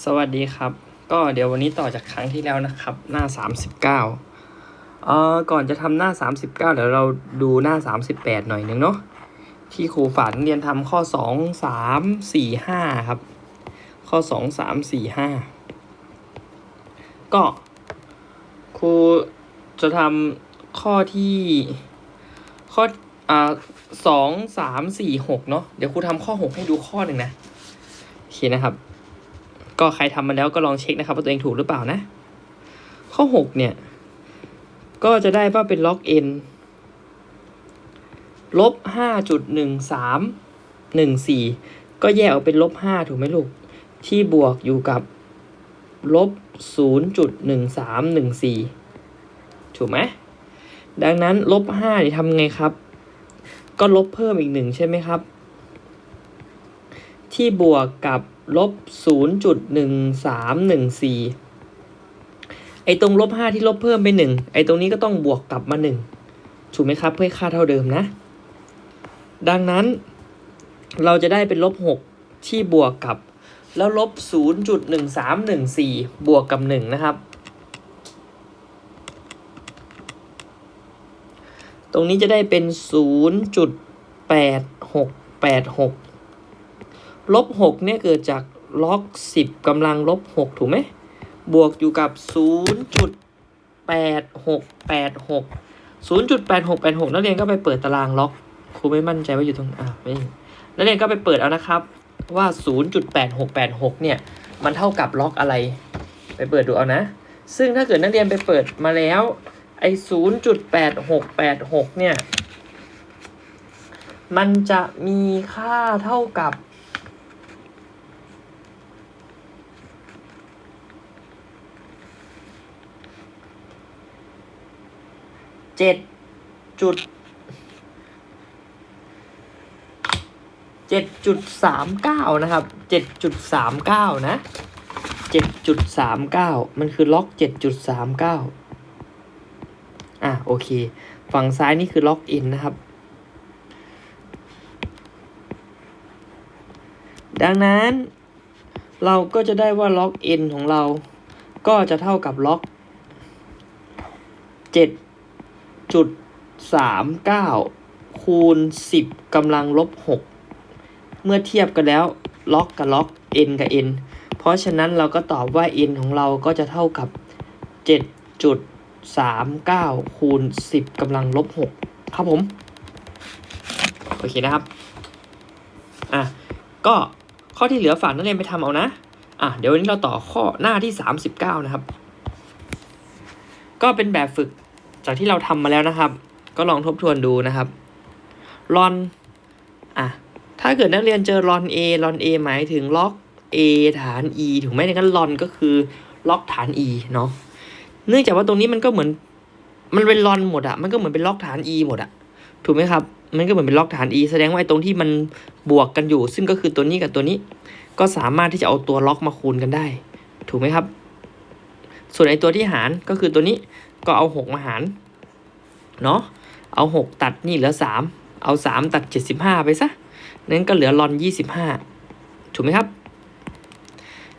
สวัสดีครับ ก็เดี๋ยววันนี้ต่อจากครั้งที่แล้วนะครับ หน้า 39เอ่อก่อนจะทำหน้า 39เดี๋ยวเราดูหน้า 38 หน่อยหนึงเนาะที่ครูฝากนักเรียนทำข้อ 2 3 4 5 ครับ ข้อ 2 3 4 5 ก็ครูจะทำข้อที่ข้ออ่าสองสามสี่หกเนาะเดี๋ยวครูทำข้อหกให้ดูข้อหนึ่งนะโอเคนะครับ ก็ใครทำมาแล้วก็ลองเช็คนะครับว่าตัวเองถูกหรือเปล่านะ ข้อหกเนี่ย ก็จะได้ว่าเป็นล็อก n ลบห้าจุดหนึ่งสามหนึ่งสี่ก็แยกออกเป็นลบห้าถูกไหมลูก ที่บวกอยู่กับลบศูนย์จุดหนึ่งสามหนึ่งสี่ถูกไหมดังนั้นลบห้านี่ทำไงครับ ก็ลบเพิ่มอีกหนึ่งใช่ไหมครับ ที่บวกกับ ลบ0.1314ไอตรงลบ5ที่ลบเพิ่มไป1ไอตรงนี้ก็ต้องบวกกลับมา1ถูกไหมครับ เพื่อค่าเท่าเดิมนะ ดังนั้น เราจะได้เป็นลบ6ที่บวกกับ แล้วลบ0.1314บวกกับ1นะครับ ตรงนี้จะได้เป็น0.8686 ลบหกเนี่ยเกิดจากล็อกสิบกำลังลบหกถูกไหม บวกอยู่กับศูนย์จุดแปดหกแปดหกศูนย์จุดแปดหกแปดหกนักเรียนก็ไปเปิดตารางล็อกครูไม่มั่นใจว่าอยู่ตรงอะไม่นักเรียนก็ไปเปิดเอานะครับว่าศูนย์จุดแปดหกแปดหกเนี่ย มันเท่ากับล็อกอะไร ไปเปิดดูเอานะ ซึ่งถ้าเกิดนักเรียนไปเปิดมาแล้ว ไอ้ศูนย์จุดแปดหกแปดหกเนี่ย มันจะมีค่าเท่ากับ เจ็ดจุดเจ็ดจุดสามเก้านะครับเจ็ดจุดสามเก้านะเจ็ดจุดสามเก้ามันคือล็อกเจ็ดจุดสามเก้าอะโอเค ฝั่งซ้ายนี่คือล็อกอินนะครับ ดังนั้น เราก็จะได้ว่าล็อก n ของเรา ก็จะเท่ากับล็อกเจ็ด จุดสามเก้าคูณสิบกำลังลบหกเมื่อเทียบกันแล้วล็อกกับล็อก n กับ n เพราะฉะนั้นเราก็ตอบว่า n ของเราก็จะเท่ากับเจ็ดจุดสามเก้าคูณสิบกำลังลบหกครับผม โอเคนะครับ อะ ก็ข้อที่เหลือฝากนักเรียนไปทำเอานะ อะ เดี๋ยววันนี้เราต่อข้อหน้าที่ 39 นะครับ ก็เป็นแบบฝึก จากที่เราทำมาแล้วนะครับ ก็ลองทบทวนดูนะครับลอนอะถ้าเกิดนักเรียนเจอลอน A ลอน A หมายถึงล็อก A ฐาน E ถูกไหมดังนั้นลอนก็คือล็อกฐาน E เนาะเนื่องจากว่าตรงนี้มันก็เหมือนมันเป็นลอนหมดอะมันก็เหมือนเป็นล็อกฐาน E หมดอะถูกไหมครับ มันก็เหมือนเป็นล็อกฐาน E แสดงว่าไอ้ตรงที่มันบวกกันอยู่ ซึ่งก็คือตัวนี้กับตัวนี้ ก็สามารถที่จะเอาตัวล็อกมาคูณกันได้ ถูกไหมครับ ส่วนไอ้ตัวที่หารก็คือตัวนี้ ก็เอาหกมาหารเนาะเอาหกตัดนี่เหลือสามเอาสามตัดเจ็ดสิบห้าไปซะนั้นก็เหลือลอนยี่สิบห้าถูกไหมครับ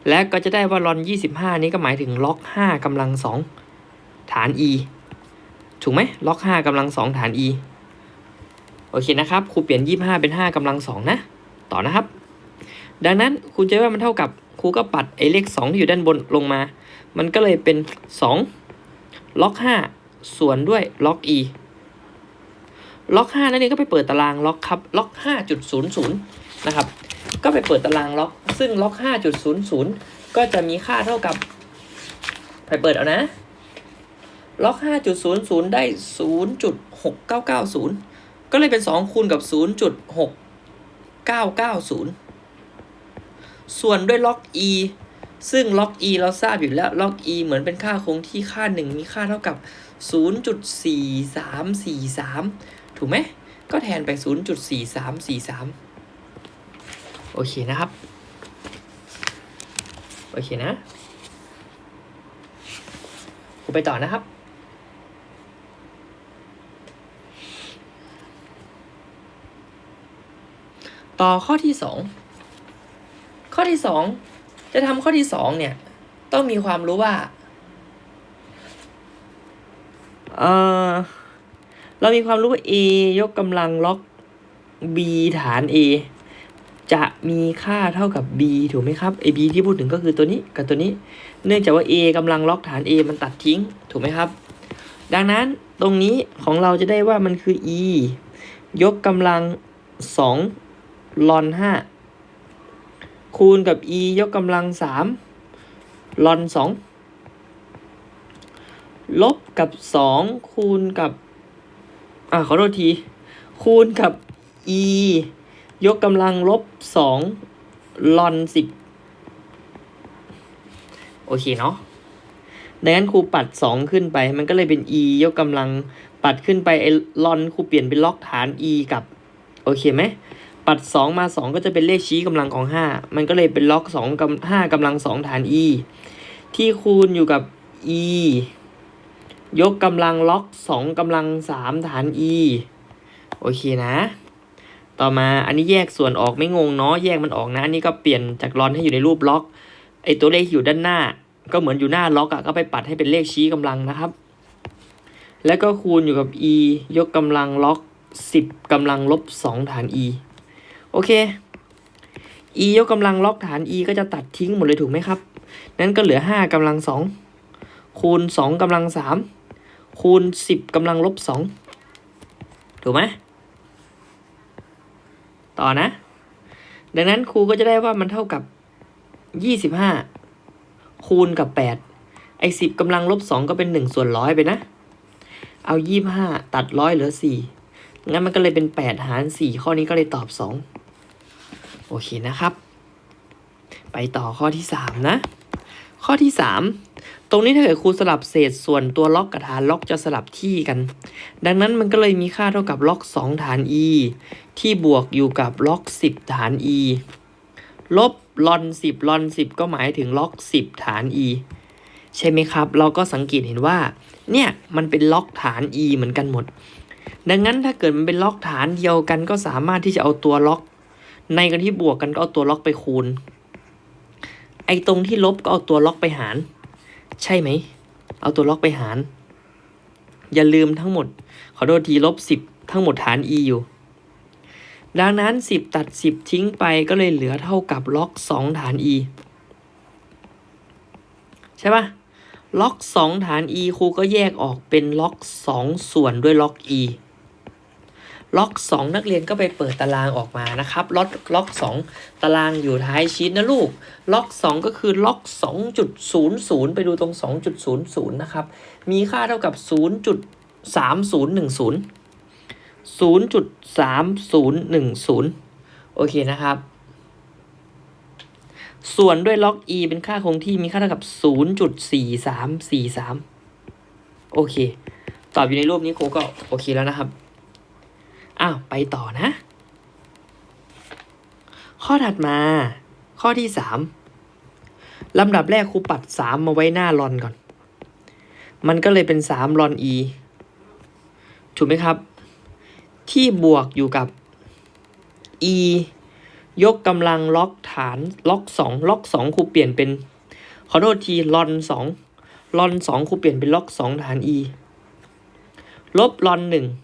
และก็จะได้ว่าลอนยี่สิบห้านี้ก็หมายถึงล็อกห้ากำลังสองฐาน e ถูกไหมล็อกห้ากำลังสองฐาน e โอเคนะครับครูเปลี่ยนยี่ห้าเป็นห้ากำลังสองนะ ต่อนะครับ ดังนั้นครูจะว่ามันเท่ากับครูก็ปัดไอ้เลขสองที่อยู่ด้านบนลงมา มันก็เลยเป็นสอง ล็อกห้าส่วนด้วยล็อก e ล็อกห้านั่นเองก็ไปเปิดตารางล็อกครับล็อกห้าจุดศูนย์ศูนย์นะครับ ก็ไปเปิดตารางล็อก ซึ่งล็อกห้าจุดศูนย์ศูนย์ก็จะมีค่าเท่ากับ ไปเปิดเอานะ ล็อกห้าจุดศูนย์ศูนย์ได้ศูนย์จุดหกเก้าเก้าศูนย์ก็เลยเป็นสองคูณกับศูนย์จุดหกเก้าเก้าศูนย์ส่วนด้วยล็อก e ซึ่งล็อก e เราทราบอยู่แล้วล็อก e เหมือนเป็นค่าคงที่ค่าหนึ่งมีค่าเท่ากับ 0.4343 ถูกไหม ก็แทนไป 0.4343 โอเคนะครับ โอเคนะกูไปต่อนะครับต่อข้อที่สองข้อที่สอง จะทำข้อที่สองเนี่ย ต้องมีความรู้ว่าเออเรามีความรู้ว่า a ยกกำลังล็อก b ฐาน a จะมีค่าเท่ากับ b ถูกไหมครับไอ b ที่พูดถึงก็คือตัวนี้กับตัวนี้ เนื่องจากว่า a กำลังล็อกฐาน a มันตัดทิ้ง ถูกไหมครับ ดังนั้นตรงนี้ของเราจะได้ว่ามันคือ e ยกกำลัง2ลอน5 คูณกับ e ยกกำลัง3ลอน2ลบกับ2คูณกับ อ่าขอโทษที คูณกับ e ยกกำลังลบ2ลอน10โอเคเนาะดังนั้นครูปัด 2 ขึ้นไป มันก็เลยเป็น e ยกกำลังปัดขึ้นไปไอ้ลอนครูเปลี่ยนเป็นล็อกฐาน e กับ โอเคไหม ปัด 2 มา 2 ก็จะเป็นเลขชี้กำลังของ 5 มันก็เลยเป็นล็อก2กำ5กำลัง 2 ฐาน e ที่คูณอยู่กับ e ยกกำลังล็อก 2กำลัง 3 ฐาน e โอเคนะ ต่อมาอันนี้แยกส่วนออกไม่งงเนาะแยกมันออกนะ อันนี้ก็เปลี่ยนจากลอนให้อยู่ในรูปล็อกไอตัวเลขอยู่ด้านหน้า ก็เหมือนอยู่หน้าล็อกอะก็ไปปัดให้เป็นเลขชี้กำลังนะครับ แล้วก็คูณอยู่กับ e ยกกำลังล็อก 10กำลังลบ 2 ฐาน e โอเค e ยกกำลังล็อกฐาน e ก็จะตัดทิ้งหมดเลยถูกไหมครับ นั้นก็เหลือ 5กำลัง 2 คูณ 2กำลัง 3 คูณ 10กำลังลบ 2 ถูกไหมต่อนะ ดังนั้นครูก็จะได้ว่ามันเท่ากับ 25 คูณกับ 8 ไอ้10กำลังลบ 2 ก็เป็น 1 ส่วนร้อยไปนะ เอา 25 ตัดร้อยเหลือ 4 งั้นมันก็เลยเป็น 8 หาร 4 ข้อนี้ก็เลยตอบ 2 โอเคนะครับ ไปต่อข้อที่ 3 นะ ข้อที่ 3 ตรงนี้ถ้าเกิดครูสลับเศษส่วนตัวล็อกกับฐานล็อกจะสลับที่กัน ดังนั้นมันก็เลยมีค่าเท่ากับล็อก 2 ฐาน e ที่บวกอยู่กับล็อก 10 ฐาน e ลบลอน 10ลอน 10 ก็หมายถึงล็อก 10 ฐาน e ใช่ไหมครับ เราก็สังเกตเห็นว่า เนี่ย มันเป็นล็อกฐาน e เหมือนกันหมด ดังนั้นถ้าเกิดมันเป็นล็อกฐานเดียวกันก็สามารถที่จะเอาตัวล็อก ในกันที่บวกกันก็เอาตัวล็อกไปคูณ ไอ้ตรงที่ลบก็เอาตัวล็อกไปหาร ใช่ไหม เอาตัวล็อกไปหาร อย่าลืมทั้งหมด ขอโทษทีลบ10ทั้งหมดฐาน e อยู่ ดังนั้น 10 ตัด 10 ทิ้งไปก็เลยเหลือเท่ากับล็อก 2 ฐาน e ใช่ปะล็อก 2 ฐาน e ครูก็แยกออกเป็นล็อก 2 ส่วนด้วยล็อก e ล็อก 2 นักเรียนก็ไปเปิดตารางออกมานะครับล็อกล็อก 2 ตารางอยู่ท้ายชีตนะลูก ล็อก 2 ก็คือล็อก 2.00 ไปดูตรง 2.00 นะครับ มีค่าเท่ากับ 0.3010 0.3010 โอเคนะครับ ส่วนด้วยล็อก e เป็นค่าคงที่มีค่าเท่ากับ 0.4343 โอเค ตอบอยู่ในรูปนี้ครูก็โอเคแล้วนะครับ อ้าวไปต่อนะ ข้อถัดมา ข้อที่3ลำดับแรกครูปัด3มาไว้หน้าลอนก่อน มันก็เลยเป็น3ลอน e ถูกไหมครับ ที่บวกอยู่กับ e ยกกำลังล็อกฐานล็อก2ล็อก2ครูเปลี่ยนเป็น ขอโทษทีลอน2ลอน2ครูเปลี่ยนเป็นล็อก2ฐาน e ลบลอน1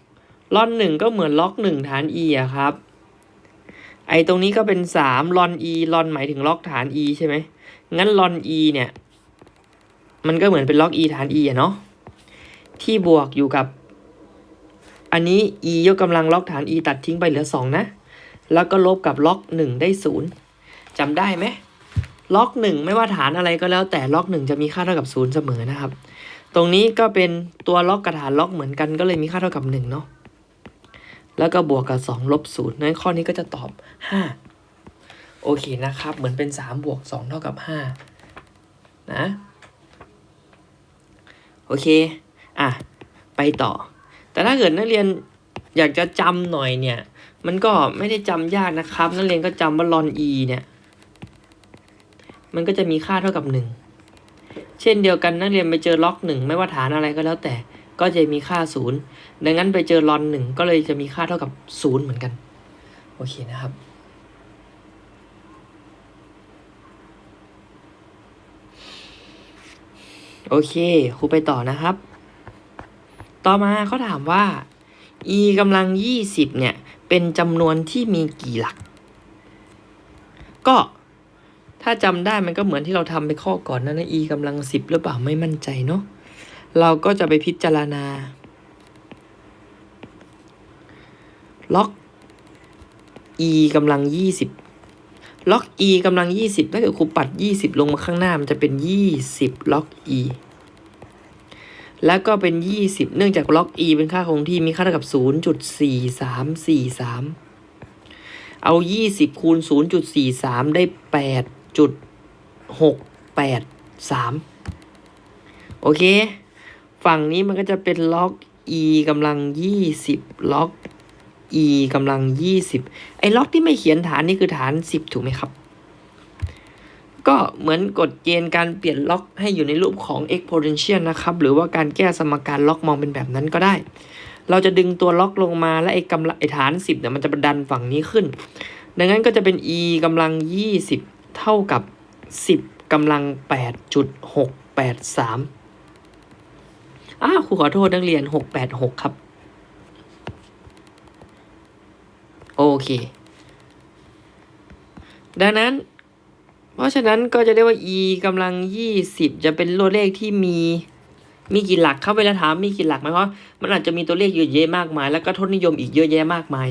ลอน1ก็เหมือนล็อก1ฐาน e อะครับ ไอตรงนี้ก็เป็น3ลอน e ลอนหมายถึงล็อกฐาน e ใช่ไหมงั้นลอน e เนี่ย มันก็เหมือนเป็นล็อก e ฐาน e อะเนาะที่บวกอยู่กับ อันนี้ e ยกกำลังล็อกฐาน e ตัดทิ้งไปเหลือ 2 นะ แล้วก็ลบกับล็อก 1 ได้ 0จำได้ไหมล็อก 1 ไม่ว่าฐานอะไรก็แล้วแต่ล็อก 1 จะมีค่าเท่ากับ 0 เสมอนะครับ ตรงนี้ก็เป็นตัวล็อกกับฐานล็อกเหมือนกันก็เลยมีค่าเท่ากับ 1 เนาะ แล้วก็บวกกับ 2 ลบ0นั้นข้อนี้ก็จะตอบ 5 โอเคนะครับ เหมือนเป็น 3 บวก 2 เท่ากับ 5 นะ โอเค อะ ไปต่อ แต่ถ้าเกิดนักเรียนอยากจะจำหน่อยเนี่ย มันก็ไม่ได้จำยากนะครับ นักเรียนก็จำว่าลอน e เนี่ย มันก็จะมีค่าเท่ากับ 1 เช่นเดียวกันนักเรียนไปเจอล็อก 1 ไม่ว่าฐานอะไรก็แล้วแต่ ก็จะมีค่า 0 ดังนั้นไปเจอลอน1ก็เลยจะมีค่าเท่ากับ 0 เหมือนกัน โอเคนะครับ โอเคครูไปต่อนะครับ ต่อมาเขาถามว่า e กำลัง 20 เนี่ย เป็นจำนวนที่มีกี่หลัก ก็ถ้าจำได้มันก็เหมือนที่เราทำไปข้อก่อนนั่นนะ e กำลัง 10 หรือเปล่าไม่มั่นใจเนาะ เราก็จะไปพิจารณา ล็อก e กำลัง 20 ล็อก e กำลัง 20 ถ้าเกิดครูปัด 20 ลงมาข้างหน้ามันจะเป็น 20 ล็อก e แล้วก็เป็น 20 เนื่องจากล็อก e เป็นค่าคงที่มีค่าเท่ากับ 0.4343 เอา 20 คูณ 0.43 ได้ 8.683 โอเค ฝั่งนี้มันก็จะเป็นล็อก e กำลัง 20 ล็อก e กำลัง 20 ไอ้ล็อกที่ไม่เขียนฐานนี่คือฐาน 10 ถูกไหมครับ ก็เหมือนกฎเกณฑ์การเปลี่ยนล็อกให้อยู่ในรูปของ exponential นะครับ หรือว่าการแก้สมการล็อกมองเป็นแบบนั้นก็ได้ เราจะดึงตัวล็อกลงมาและไอ้กำลังไอ้ฐาน 10เนี่ยมันจะดันฝั่งนี้ขึ้น ดังนั้นก็จะเป็น e กำลัง 20 เท่ากับ 10กำลัง 8.683 อ้าครูขอโทษนักเรียน686ครับ โอเค ดังนั้น เพราะฉะนั้นก็จะเรียกว่า e กำลัง20จะเป็นตัวเลขที่มีมีกี่หลักเข้าไปแล้วถามมีกี่หลักไหมเพราะมันอาจจะมีตัวเลขเยอะแยะมากมาย แล้วก็ทศนิยมอีกเยอะแยะมากมาย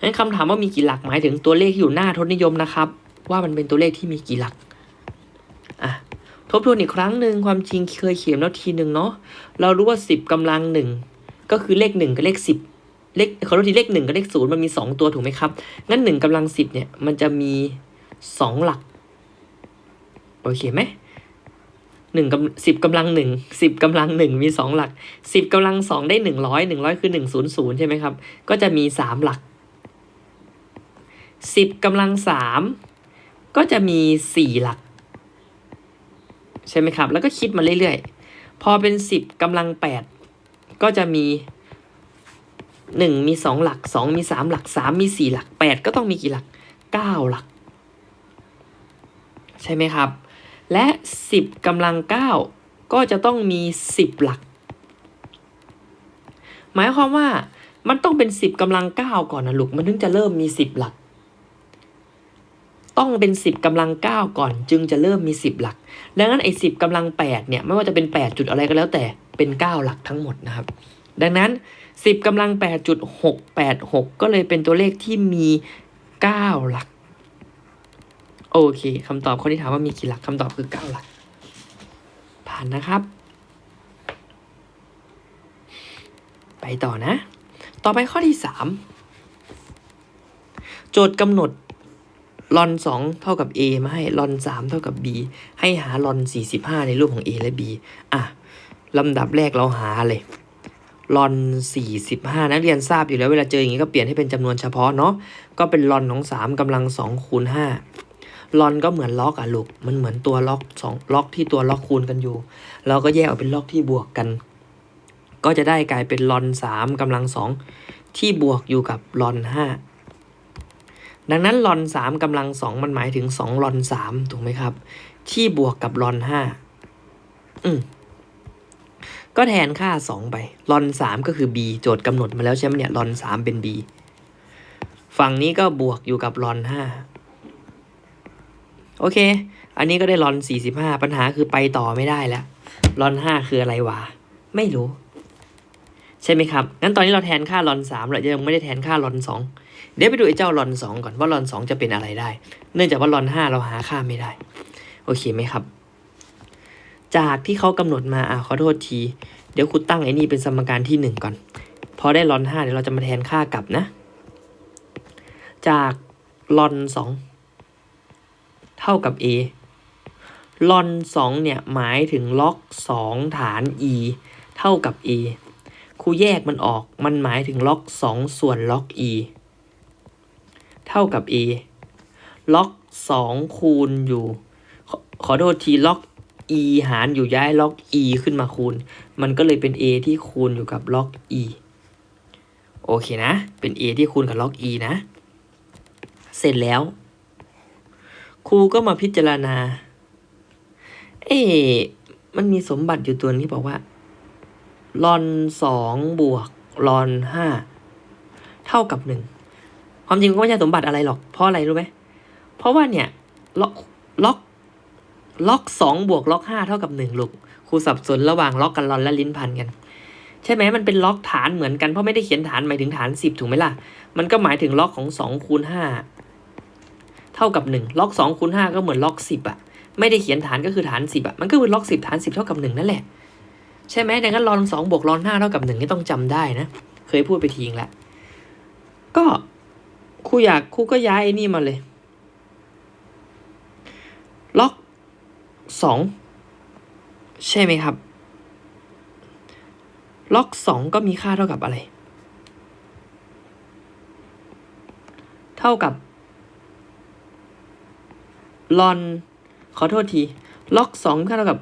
งั้นคำถามว่ามีกี่หลักหมายถึงตัวเลขที่อยู่หน้าทศนิยมนะครับ ว่ามันเป็นตัวเลขที่มีกี่หลัก ทบทวนอีกครั้งหนึ่งความจริงเคยเขียนแล้วทีหนึ่งเนาะเรารู้ว่า 10กำลังหนึ่งก็คือเลขหนึ่งกับเลขสิบเลขขอโทษทีเลขหนึ่งกับเลขศูนย์มันมีสองตัวถูกไหมครับ งั้นหนึ่งกำลังสิบเนี่ย มันจะมีสองหลัก โอเคไหมหนึ่งกำสิบกำลังหนึ่งสิบกำลังหนึ่งมีสองหลักสิบกำลังสองได้หนึ่งร้อยหนึ่งร้อยคือหนึ่งศูนย์ศูนย์ใช่ไหมครับ ก็จะมีสามหลักสิบกำลังสามก็จะมีสี่หลัก ใช่ไหมครับ แล้วก็คิดมาเรื่อยๆ พอเป็นสิบกำลังแปดก็จะมีหนึ่งมีสองหลักสองมีสามหลักสามมีสี่หลักแปดก็ต้องมีกี่หลักเก้าหลัก ใช่ไหมครับ และสิบกำลังเก้าก็จะต้องมีสิบหลัก หมายความว่ามันต้องเป็นสิบกำลังเก้าก่อนนะลูก มันถึงจะเริ่มมีสิบหลัก ต้องเป็นสิบกำลังเก้าก่อน จึงจะเริ่มมีสิบหลัก ดังนั้นไอ้สิบกำลังแปดเนี่ยไม่ว่าจะเป็นแปดจุดอะไรก็แล้วแต่เป็นเก้าหลักทั้งหมดนะครับ ดังนั้นสิบกำลังแปดจุดหกแปดหกก็เลยเป็นตัวเลขที่มีเก้าหลัก โอเคคำตอบข้อที่ถามว่ามีกี่หลักคำตอบคือเก้าหลัก ผ่านนะครับ ไปต่อนะ ต่อไปข้อที่สามโจทย์กำหนด ลอนสองเท่ากับ a มาให้ลอนสามเท่ากับ b ให้หาลอนสี่สิบห้าในรูปของ a และ b อะลำดับแรกเราหาเลยลอนสี่สิบห้านักเรียนทราบอยู่แล้วเวลาเจออย่างนี้ก็เปลี่ยนให้เป็นจำนวนเฉพาะเนาะก็เป็นลอนของสามกำลังสองคูณห้าลอนก็เหมือนล็อกอะลูกมันเหมือนตัวล็อกสองล็อกที่ตัวล็อกคูณกันอยู่ เราก็แยกออกเป็นล็อกที่บวกกัน ก็จะได้กลายเป็นลอนสามกำลังสองที่บวกอยู่กับลอนห้า ดังนั้นลอนสามกำลังสองมันหมายถึงสองลอนสามถูกไหมครับ ที่บวกกับลอนห้าอืมก็แทนค่าสองไปลอนสามก็คือ b โจทย์กำหนดมาแล้วใช่ไหมเนี่ยลอนสามเป็น b ฝั่งนี้ก็บวกอยู่กับลอนห้าโอเค อันนี้ก็ได้ลอนสี่สิบห้าปัญหาคือไปต่อไม่ได้แล้วลอนห้าคืออะไรวะ ไม่รู้ ใช่ไหมครับ งั้นตอนนี้เราแทนค่าลอนสามเรายังไม่ได้แทนค่าลอนสอง เดี๋ยวไปดูไอ้เจ้าลอนสองก่อนว่าลอนสองจะเป็นอะไรได้ เนื่องจากว่าลอนห้าเราหาค่าไม่ได้ โอเคไหมครับ จากที่เขากำหนดมาอะขอโทษที เดี๋ยวคุณตั้งไอ้นี่เป็นสมการที่หนึ่งก่อน พอได้ลอนห้าเดี๋ยวเราจะมาแทนค่ากลับนะ จากลอนสองเท่ากับ a ลอนสองเนี่ย หมายถึงล็อกสองฐาน e เท่ากับ a ครูแยกมันออก มันหมายถึงล็อกสองส่วนล็อก e เท่ากับ a ล็อกสองคูณอยู่ ขอขอโทษทีล็อก e หารอยู่ย้ายล็อก e ขึ้นมาคูณ มันก็เลยเป็น a ที่คูณอยู่กับล็อก e โอเคนะ เป็น a ที่คูณกับล็อก e นะ เสร็จแล้ว ครูก็มาพิจารณา เอ๊มันมีสมบัติอยู่ตัวนี้บอกว่าลอนสองบวกลอนห้าเท่ากับหนึ่ง ความจริงก็ไม่ใช่สมบัติอะไรหรอก เพราะอะไรรู้ไหมเพราะว่าเนี่ยล็อกล็อกล็อกสองบวกล็อกห้าเท่ากับหนึ่งลูกครูสับสนระหว่างล็อกกับลอนและลิ้นพันกัน ใช่ไหมมันเป็นล็อกฐานเหมือนกันเพราะไม่ได้เขียนฐานหมายถึงฐานสิบถูกไหมล่ะ มันก็หมายถึงล็อกของสองคูณห้าเท่ากับหนึ่งล็อกสองคูณห้าก็เหมือนล็อกสิบอะไม่ได้เขียนฐานก็คือฐานสิบอะมันก็คือล็อกสิบฐานสิบเท่ากับหนึ่งนั่นแหละใช่ไหมดังนั้นลอนสองบวกลอนห้าเท่ากับหนึ่งนี่ต้องจำได้นะ เคยพูดไปทีงแล้วก็ ครูอยากครูก็ย้ายไอ้นี่มาเลย ล็อกสองใช่ไหมครับ ล็อกสองก็มีค่าเท่ากับอะไร เท่ากับลอน ขอโทษที ล็อกสองค่าเท่ากับ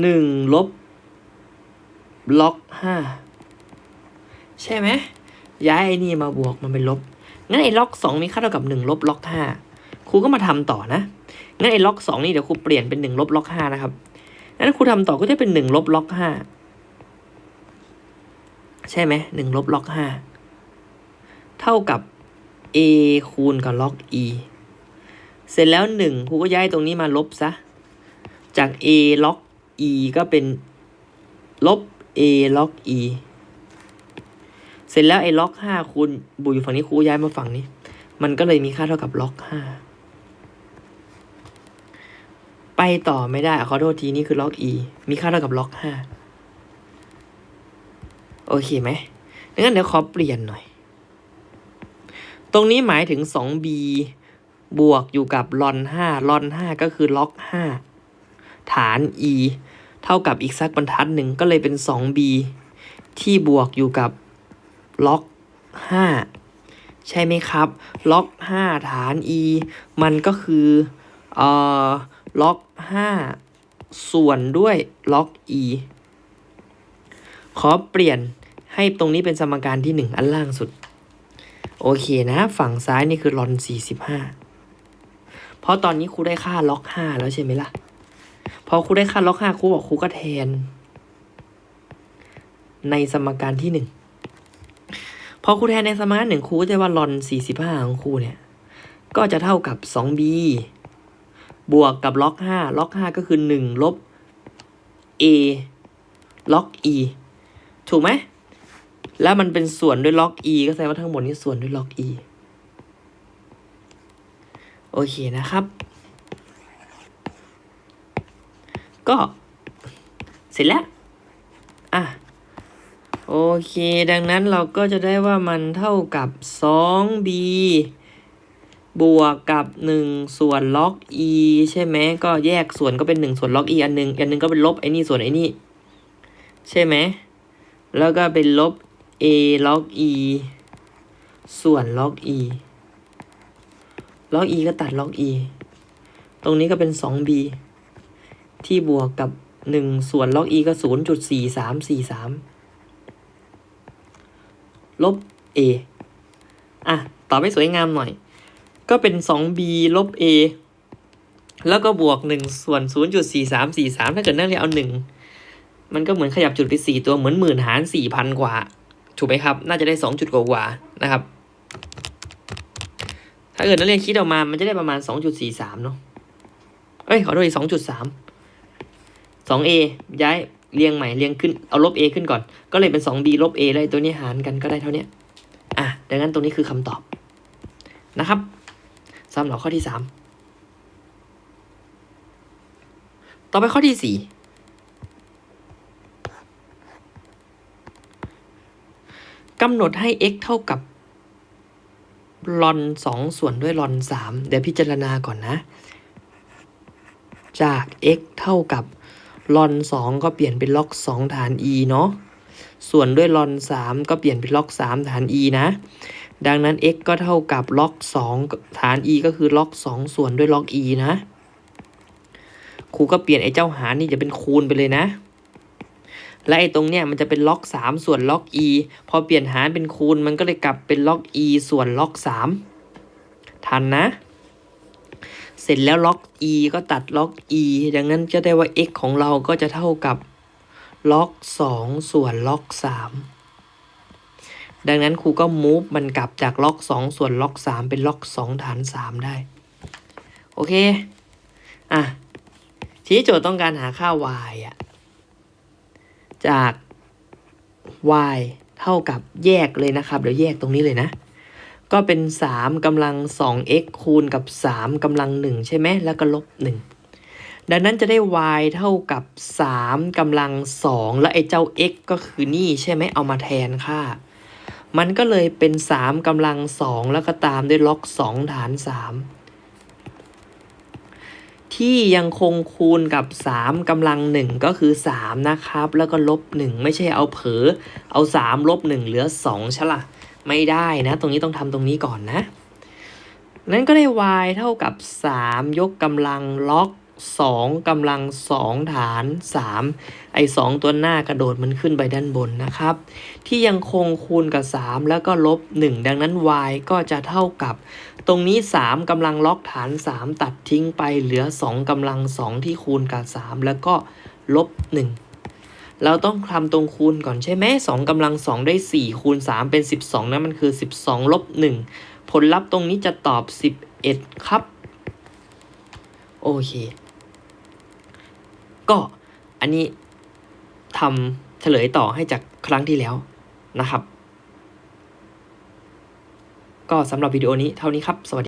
หนึ่งลบ ล็อกห้าใช่ไหมย้ายไอ้นี่มาบวกมันเป็นลบ งั้นไอ้ล็อกสองมีค่าเท่ากับหนึ่งลบล็อกห้าครูก็มาทำต่อนะ งั้นไอ้ล็อกสองนี่เดี๋ยวครูเปลี่ยนเป็นหนึ่งลบล็อกห้านะครับ งั้นครูทำต่อก็จะเป็นหนึ่งลบล็อกห้าใช่ไหมหนึ่งลบล็อกห้าเท่ากับ a คูณกับล็อก e เสร็จแล้วหนึ่งครูก็ย้ายตรงนี้มาลบซะ จาก a ล็อก e ก็เป็นลบ a ล็อก e เสร็จแล้วไอ้ล็อกห้าคูณบุอยู่ฝั่งนี้ครูย้ายมาฝั่งนี้ มันก็เลยมีค่าเท่ากับล็อกห้าไปต่อไม่ได้ขอโทษทีนี่คือล็อก e มีค่าเท่ากับล็อกห้าโอเคไหมงั้นเดี๋ยวขอเปลี่ยนหน่อย ตรงนี้หมายถึง 2b บวกอยู่กับลอนห้าลอนห้าก็คือล็อกห้าฐาน e เท่ากับอีกสักบรรทัดหนึ่งก็เลยเป็น 2b ที่บวกอยู่กับ ล็อกห้าใช่ไหมครับ ล็อกห้าฐาน e มันก็คือเอ่อล็อกห้าส่วนด้วยล็อก e ขอเปลี่ยนให้ตรงนี้เป็นสมการที่หนึ่งอันล่างสุด โอเคนะ ฝั่งซ้ายนี่คือลอนสี่สิบห้าเพราะตอนนี้ครูได้ค่าล็อกห้าแล้วใช่ไหมล่ะ พอครูได้ค่าล็อกห้าครูบอกครูก็แทน ในสมการที่หนึ่ง พอครูแทนในสมการหนึ่งครูก็จะว่าลอนสี่สิบห้าของครูเนี่ย ก็จะเท่ากับสอง b บวกกับล็อกห้าล็อกห้าก็คือหนึ่งลบ a ล็อก e ถูกไหม แล้วมันเป็นส่วนด้วยล็อก e ก็แสดงว่าทั้งหมดนี้ส่วนด้วยล็อก e โอเคนะครับ ก็เสร็จแล้ว อะ โอเค ดังนั้นเราก็จะได้ว่ามันเท่ากับ 2b บวกกับ 1 ส่วนล็อก e ใช่ไหมก็แยกส่วนก็เป็น 1 ส่วนล็อก e อันหนึ่งอันหนึ่งก็เป็นลบไอ้นี่ส่วนไอ้นี่ ใช่ไหม แล้วก็เป็นลบ a ล็อก e ส่วนล็อก e ล็อก e ก็ตัดล็อก e ตรงนี้ก็เป็น 2b ที่บวกกับ 1 ส่วนล็อก e ก็ 0.4343 ลบ a อะต่อไปสวยงามหน่อย ก็เป็น 2b ลบ a แล้วก็บวก 1 ส่วน 0.4343 ถ้าเกิดนั่นเรียกเอา 1 มันก็เหมือนขยับจุดไป 4 ตัวเหมือนหมื่นหาร 4,000 กว่า ถูกไหมครับ น่าจะได้ 2 จุดกว่าๆนะครับ ถ้าเกิดนักเรียนคิดออกมา มันจะได้ประมาณ 2.43 เนาะเอ้ย ขอโทษอีก2.3 2a ย้าย เรียงใหม่เรียงขึ้นเอาลบ a ขึ้นก่อน ก็เลยเป็น 2b ลบ a แล้วไอ้ตัวนี้หารกันก็ได้เท่านี้อะดังนั้นตรงนี้คือคำตอบนะครับสำหรับข้อที่ 3 ต่อไปข้อที่ 4กำหนดให้ x เท่ากับลอนสองส่วนด้วยลอนสามเดี๋ยวพิจารณาก่อนนะ จาก x เท่ากับ ลอนสองก็เปลี่ยนเป็นล็อกสองฐาน e เนาะ ส่วนด้วยลอนสามก็เปลี่ยนเป็นล็อกสามฐาน e นะ ดังนั้น x ก็เท่ากับล็อกสองฐาน e ก็คือล็อกสองส่วนด้วยล็อก e นะ ครูก็เปลี่ยนไอ้เจ้าหารนี่จะเป็นคูณไปเลยนะ และไอ้ตรงเนี้ยมันจะเป็นล็อกสามส่วนล็อก e พอเปลี่ยนหารเป็นคูณมันก็เลยกลับเป็นล็อก e ส่วนล็อกสามทันนะ เสร็จแล้วล็อก e ก็ตัดล็อก e ดังนั้นจะได้ว่า x ของเราก็จะเท่ากับล็อก 2 ส่วนล็อก 3 ดังนั้นครูก็ move มันกลับจากล็อก 2 ส่วนล็อก 3 เป็นล็อก 2 ฐาน 3 ได้ โอเค อะทีนี้โจทย์ต้องการหาค่า y อะ จาก y เท่ากับแยกเลยนะครับ เดี๋ยวแยกตรงนี้เลยนะ ก็เป็น 3กำลัง 2x คูณกับ 3กำลัง 1 ใช่ไหมแล้วก็ลบ 1 ดังนั้นจะได้ y เท่ากับ 3กำลัง 2 และไอ้เจ้า x ก็คือนี่ใช่ไหมเอามาแทนค่า มันก็เลยเป็น 3กำลัง 2 แล้วก็ตามด้วยล็อก 2 ฐาน 3 ที่ยังคงคูณกับ 3กำลัง 1 ก็คือ 3 นะครับ แล้วก็ลบ 1 ไม่ใช่เอาเผลอเอา 3 ลบ 1 เหลือ 2 ใช่ละ ไม่ได้นะ ตรงนี้ต้องทำตรงนี้ก่อนนะ นั้นก็ได้ y เท่ากับ 3 ยกกำลังล็อก 2กำลัง 2 ฐาน 3 ไอ้ 2 ตัวหน้ากระโดดมันขึ้นไปด้านบนนะครับ ที่ยังคงคูณกับ 3 แล้วก็ลบ 1 ดังนั้น y ก็จะเท่ากับ ตรงนี้ 3กำลังล็อกฐาน 3 ตัดทิ้งไปเหลือ 2กำลัง 2 ที่คูณกับ 3 แล้วก็ลบ 1 เราต้องทำตรงคูณก่อนใช่ไหม2กำลัง2ได้4คูณ3เป็น12นั่นมันคือ12ลบ1ผลลัพธ์ตรงนี้จะตอบ11ครับ โอเค ก็อันนี้ทำเฉลยต่อให้จากครั้งที่แล้วนะครับ ก็สำหรับวิดีโอนี้เท่านี้ครับ สวัสดี